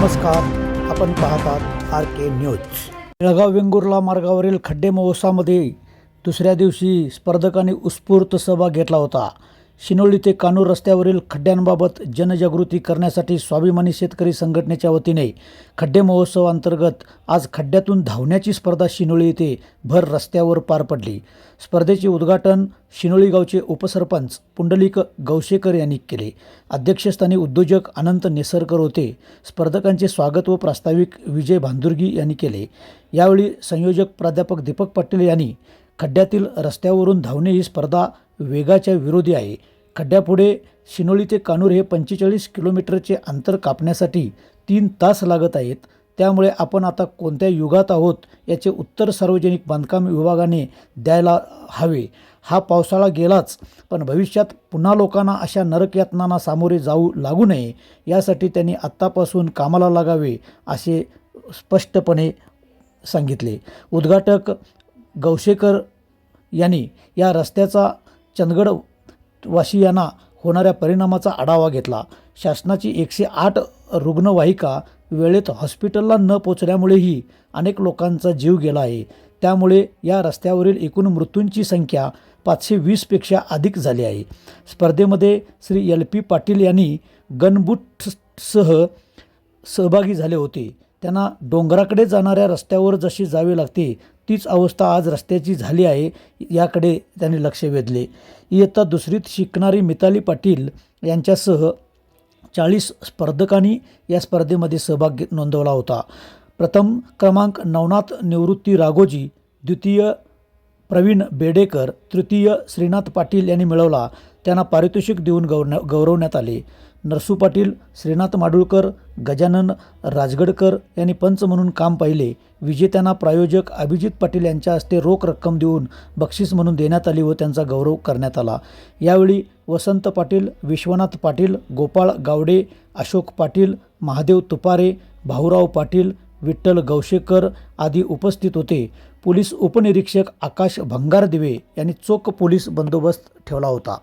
नमस्कार. आपण पाहतात R K news. Belgaum Vengurla मार्गावरील खड्डे महोत्सवामध्ये दुसऱ्या दिवशी स्पर्धकांनी उत्स्फूर्त सहभाग घेतला होता. शिनोळी ते कानूर रस्त्यावरील खड्ड्यांबाबत जनजागृती करण्यासाठी स्वाभिमानी शेतकरी संघटनेच्या वतीने खड्डे महोत्सवांतर्गत आज खड्ड्यातून धावण्याची स्पर्धा शिनोळी येथे भर रस्त्यावर पार पडली. स्पर्धेचे उद्घाटन शिनोळी गावचे उपसरपंच पुंडलिक गौशेकर यांनी केले. अध्यक्षस्थानी उद्योजक अनंत नेसरकर होते. स्पर्धकांचे स्वागत व प्रास्ताविक विजय भांदुर्गी यांनी केले. यावेळी संयोजक प्राध्यापक दीपक पाटील यांनी खड्ड्यातील रस्त्यावरून धावणे ही स्पर्धा वेगाच्या विरोधी आहे. खड्ड्यापुढे शिनोळी ते कानूर हे पंचेचाळीस किलोमीटरचे अंतर कापण्यासाठी तीन तास लागत आहेत. त्यामुळे आपण आता कोणत्या युगात आहोत याचे उत्तर सार्वजनिक बांधकाम विभागाने द्यायला हवे. हा पावसाळा गेलाच पण भविष्यात पुन्हा लोकांना अशा नरकयातनांना सामोरे जाऊ लागू नये यासाठी त्यांनी आत्तापासून कामाला लागावे असे स्पष्टपणे सांगितले. उद्घाटक गौशेकर यांनी या रस्त्याचा चंदगड वासियांना होणाऱ्या परिणामाचा आढावा घेतला. शासनाची एकशे आठ रुग्णवाहिका वेळेत हॉस्पिटलला न पोचल्यामुळेही अनेक लोकांचा जीव गेला आहे. त्यामुळे या रस्त्यावरील एकूण मृत्यूंची संख्या पाचशे वीसपेक्षा अधिक झाली आहे. स्पर्धेमध्ये श्री एल पी पाटील यांनी गनबूटसह सहभागी झाले होते. त्यांना डोंगराकडे जाणाऱ्या रस्त्यावर जशी जावे लागते तीच अवस्था आज रस्त्याची झाली आहे याकडे त्यांनी लक्ष वेधले. इयत्ता दुसरीत शिकणारी मिताली पाटील यांच्यासह चाळीस स्पर्धकांनी या स्पर्धेमध्ये सहभाग नोंदवला होता. प्रथम क्रमांक नवनाथ निवृत्ती राघोजी द्वितीय प्रवीण बेडेकर तृतीय श्रीनाथ पाटील यांनी मिळवला. त्यांना पारितोषिक देऊन गौरव गौरवण्यात आले. नरसू पाटील श्रीनाथ माडुळकर गजानन राजगडकर यांनी पंच म्हणून काम पाहिले. विजेत्यांना प्रायोजक अभिजित पाटील यांच्या हस्ते रोख रक्कम देऊन बक्षीस म्हणून देण्यात आली व त्यांचा गौरव करण्यात आला. यावेळी वसंत पाटील विश्वनाथ पाटील गोपाळ गावडे अशोक पाटील महादेव तुपारे भाऊराव पाटील विठ्ठल गौशेकर आदी उपस्थित होते. पोलीस उपनिरीक्षक आकाश भंगारदिवे यांनी चोख पोलीस बंदोबस्त ठेवला होता.